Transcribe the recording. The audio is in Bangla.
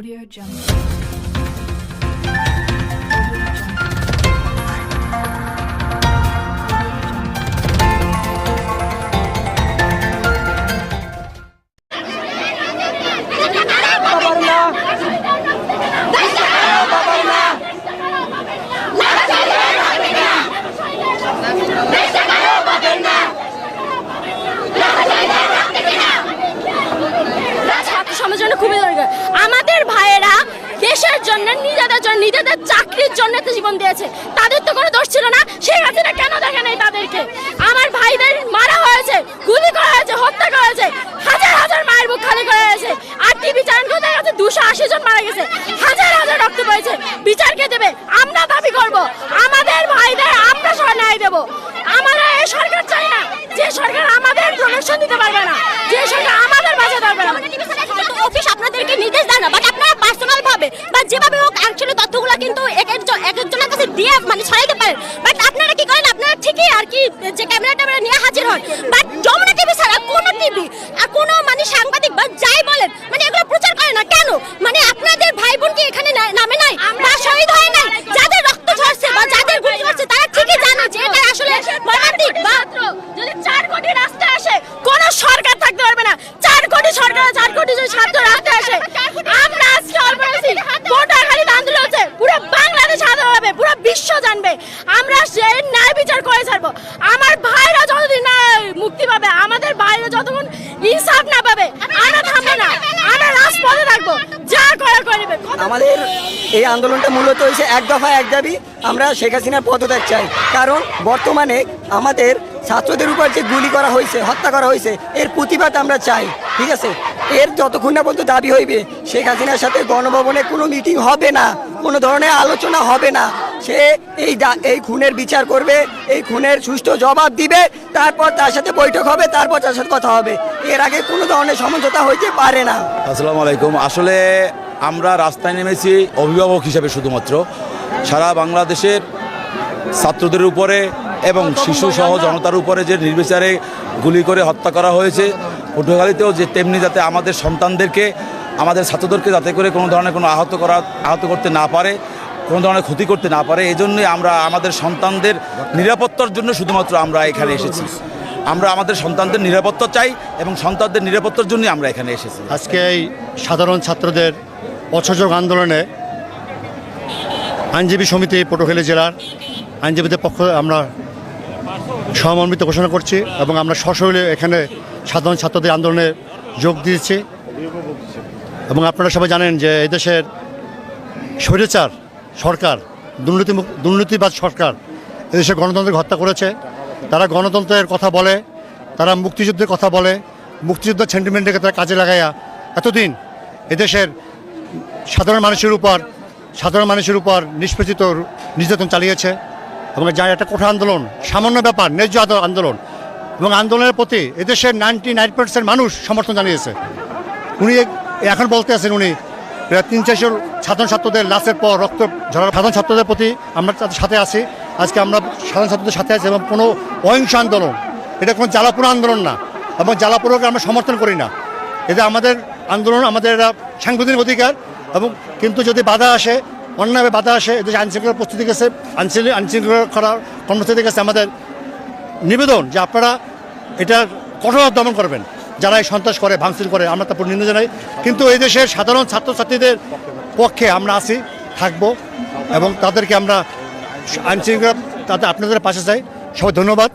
Audio Jungle. Audio Jungle. Audio Jungle. ছাত্র সমাজের জন্য খুবই দরকার আমাদের ভাইয়েরা দেশের জন্য, নিজেদের জন্য, নিজেদের চাকরির জন্য তো জীবন দিয়েছে। তাদের তো কোনো দোষ ছিল না, সেই হাসিনা কেন দেখে নেই তাদেরকে? আমার ভাইদের মারা হয়েছে, গুলি করা হয়েছে, হত্যা করা হয়েছে, হাজার হাজার মায়ের বুক খালি করা হয়েছে। আর টিভি চ্যানেল দেখা গেছে দুশো আশি জন মারা গেছে, হাজার হাজার রক্ত পড়েছে। বিচার কে দেবে? আমরা দাবি করব, আমাদের ভাইদের আমরা সহ ন্যায় দেবো। আমরা এই সরকার চাই না, যে সরকার আমাদের প্রোটেকশন দিতে পারবে না যে সরকার আমাদের বাঁচাতে পারবে না অফিস আপনাদেরকে নির্দেশ দেয় না বাট আপনারা পার্সোনাল ভাবে বা যেভাবে হোক অ্যাকচুয়ালি তথ্যগুলো কিন্তু এক একজন এক একজনের কাছে দিয়ে মানে ছড়াইতে পারেন বাট আপনারা কি করেন? আপনারা ঠিকই আর কি যে ক্যামেরা ট্যামেরা নিয়ে হাজির হন। বাট যমুনা টিভি ছাড়া কোনো টিভি আর কোনো মানে সাংবাদিক বা যাই বলেন মানে এগুলো প্রচার করে না কেন মানে আপনাদের ভাই বোন কি এখানে না- নামে নাই বা শহীদ হয় নাই যাদের রক্ত ঝরছে বা যাদের গুলি ঝরছে তারা ঠিকই জানে যে এটা আসলে মর্মান্তিক বা যদি চার কোটি রাস্তা আসে কোন সরকার থাকতে পারবে না চার কোটি সরকার চার কোটি যদি ছাত্র রাস্তায় আসে আমরা আজকে অল্প বলছি ভোটারখালীতে আন্দোলন হচ্ছে পুরো বাংলাদেশ আন্দোলন হবে পুরো বিশ্ব জানবে আমরা সেই ন্যায় বিচার করে ছাড়বো আমার ভাইরা যতদিন না মুক্তি পাবে আমাদের ভাইরা যতক্ষণ ইনসাফ না পাবে আমরা থামবো না আমরা রাজপথে থাকব যা করার করে নেবে আমাদের এই আন্দোলনটা মূলত হয়েছে এক দফা, এক দাবি। আমরা শেখ হাসিনার পদত্যাগ চাই। কারণ বর্তমানে আমাদের ছাত্রদের উপর যে গুলি করা হয়েছে, হত্যা করা হয়েছে, এর প্রতিবাদ আমরা চাই। ঠিক আছে? এর যতক্ষণ না পর্যন্ত দাবি হইবে, শেখ হাসিনার সাথে গণভবনে কোনো মিটিং হবে না, কোনো ধরনের আলোচনা হবে না। সে এই এই খুনের বিচার করবে, এই খুনের সুষ্ঠু জবাব দিবে, তারপর তার সাথে বৈঠক হবে, তারপর তার সাথে কথা হবে। এর আগে কোনো ধরনের সমঝোতা হইতে পারে না। আসসালামু আলাইকুম। আসলে আমরা রাস্তায় নেমেছি অভিভাবক হিসেবে শুধুমাত্র। সারা বাংলাদেশের ছাত্রদের উপরে এবং শিশু সহ জনতার উপরে যে নির্বিচারে গুলি করে হত্যা করা হয়েছে পটুয়াখালীতেও যে তেমনি যাতে আমাদের সন্তানদেরকে আমাদের ছাত্রদেরকে যাতে করে কোনো ধরনের কোনো আহত করা আহত করতে না পারে কোনো ধরনের ক্ষতি করতে না পারে এই জন্যই আমরা আমাদের সন্তানদের নিরাপত্তার জন্য শুধুমাত্র আমরা এখানে এসেছি। আমরা আমাদের সন্তানদের নিরাপত্তা চাই এবং সন্তানদের নিরাপত্তার জন্যই আমরা এখানে এসেছি। আজকে এই সাধারণ ছাত্রদের অসহযোগ আন্দোলনে আইনজীবী সমিতি পটুয়াখালী জেলার আইনজীবীদের পক্ষ আমরা সমন্বিত ঘোষণা করছি এবং আমরা সশরীরে এখানে সাধারণ ছাত্রদের আন্দোলনে যোগ দিয়েছি। এবং আপনারা সবাই জানেন যে এদেশের স্বৈরাচার সরকার, দুর্নীতি দুর্নীতিবাদ সরকার এদেশে গণতন্ত্রকে হত্যা করেছে। তারা গণতন্ত্রের কথা বলে, তারা মুক্তিযুদ্ধের কথা বলে, মুক্তিযুদ্ধের সেন্টিমেন্টকে তারা কাজে লাগাইয়া এতদিন এদেশের সাধারণ মানুষের উপর, সাধারণ মানুষের উপর নিষ্পেষিত নির্যাতন চালিয়েছে এবং যা একটা কঠোর আন্দোলন, সামান্য ব্যাপার, ন্যায্য আন্দোলন। এবং আন্দোলনের প্রতি এদেশের নাইনটি নাইন পার্সেন্ট মানুষ সমর্থন জানিয়েছে। উনি এখন বলতে আছেন উনি তিন চারশো সাধারণ ছাত্রদের লাশের পর রক্ত ঝরার সাধারণ ছাত্রদের প্রতি আমরা তাদের সাথে আছি। আজকে আমরা সাধারণ ছাত্রদের সাথে আছি এবং কোনো অহিংস আন্দোলন, এটা কোনো জ্বালাপুর আন্দোলন না এবং জ্বালাপুরকে আমরা সমর্থন করি না। এটা আমাদের আন্দোলন, আমাদের এটা সাংবিধানিক অধিকার এবং কিন্তু যদি বাধা আসে অন্যভাবে বাধা আসে, এদেশে আইনশৃঙ্খলা প্রস্তুতি গেছে, আইনশৃঙ্খলা আইনশৃঙ্খলা করার কর্মসূচি গেছে আমাদের নিবেদন যে আপনারা এটা কঠোর দমন করবেন। যারা এই সন্ত্রাস করে, ভাঙচুর করে, আমরা তারপর নিন্দা জানাই। কিন্তু এই দেশের সাধারণ ছাত্রছাত্রীদের পক্ষে আমরা আছি, থাকব এবং তাদেরকে আমরা আইনশৃঙ্খলা তাদের আপনাদের পাশে চাই সবাই ধন্যবাদ।